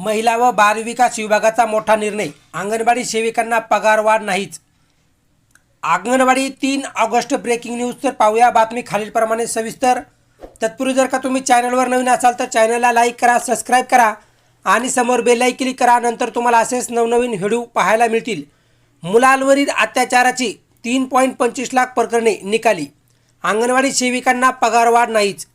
महिला व बालविकास विभागाचा मोठा निर्णय. अंगणवाडी सेविकांना पगारवाढ नाहीच. अंगणवाडी तीन ऑगस्ट ब्रेकिंग न्यूज तर पाहूया. बातमी खालीलप्रमाणे सविस्तर. तत्पूर्वी जर का तुम्ही चॅनलवर नवीन असाल तर चॅनलला लाईक करा सबस्क्राईब करा आणि समोर बेल क्लिक करा नंतर तुम्हाला असेच नवनवीन व्हिडिओ पाहायला मिळतील. मुलांवरील अत्याचाराची तीन पॉईंट पंचवीस लाख प्रकरणे निकाली. अंगणवाडी सेविकांना पगारवाढ नाहीच.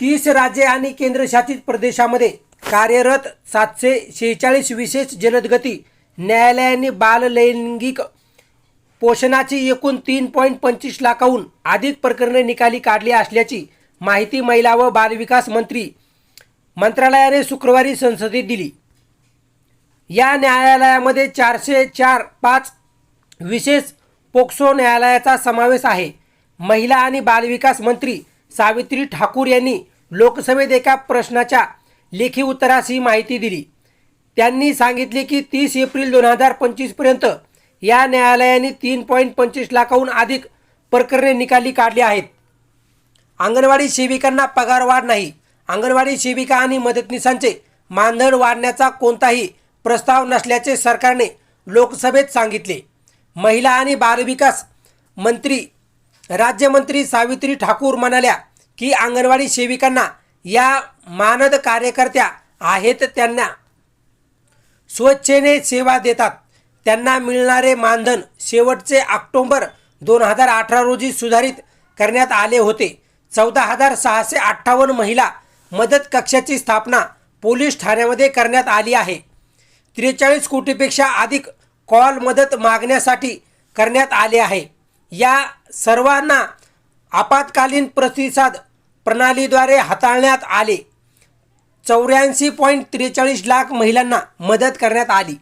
तीस राज्ये आणि केंद्रशासित प्रदेशामध्ये कार्यरत सातशे शेहेचाळीस विशेष जलदगती न्यायालयाने बाललैंगिक पोषणाची एकूण तीन पॉईंट पंचवीस लाखाहून अधिक प्रकरणे निकाली काढली असल्याची माहिती महिला व बालविकास मंत्री मंत्रालयाने शुक्रवारी संसदेत दिली. या न्यायालयामध्ये चारशे चार पाच विशेष पोक्सो न्यायालयाचा समावेश आहे. महिला आणि बालविकास मंत्री सावित्री ठाकूर यांनी लोकसभेत एका प्रश्नाच्या लेखी उत्तरास ही माहिती दिली. त्यांनी सांगितले की तीस एप्रिल दोन हजार पंचवीसपर्यंत या न्यायालयाने तीन पॉईंट पंचवीस लाखाहून अधिक प्रकरणे निकाली काढली आहेत. अंगणवाडी सेविकांना पगार वाढ नाही. अंगणवाडी सेविका आणि मदतनीसांचे मानधन वाढण्याचा कोणताही प्रस्ताव नसल्याचे सरकारने लोकसभेत सांगितले. महिला आणि बालविकास मंत्री राज्यमंत्री सावित्री ठाकूर म्हणाल्या की अंगणवाडी सेविकांना या मानद कार्यकर्त्या आहेत त्यांना. स्वच्छेने सेवा देतात. त्यांना मिळणारे मानधन शेवटचे ऑक्टोंबर दोन हजार अठरा रोजी सुधारित करण्यात आले होते. चौदा हजार सहाशे अठ्ठावन्न महिला मदत कक्षाची स्थापना पोलीस ठाण्यामध्ये करण्यात आली आहे. त्रेचाळीस कोटीपेक्षा अधिक कॉल मदत मागण्यासाठी करण्यात आले आहे. या सर्वांना आपत्कालीन प्रतिसाद प्रणालीद्वारे हाताळण्यात आले. चौऱ्याऐंशी पॉईंट त्रेचाळीस लाख महिलांना मदत करण्यात आली.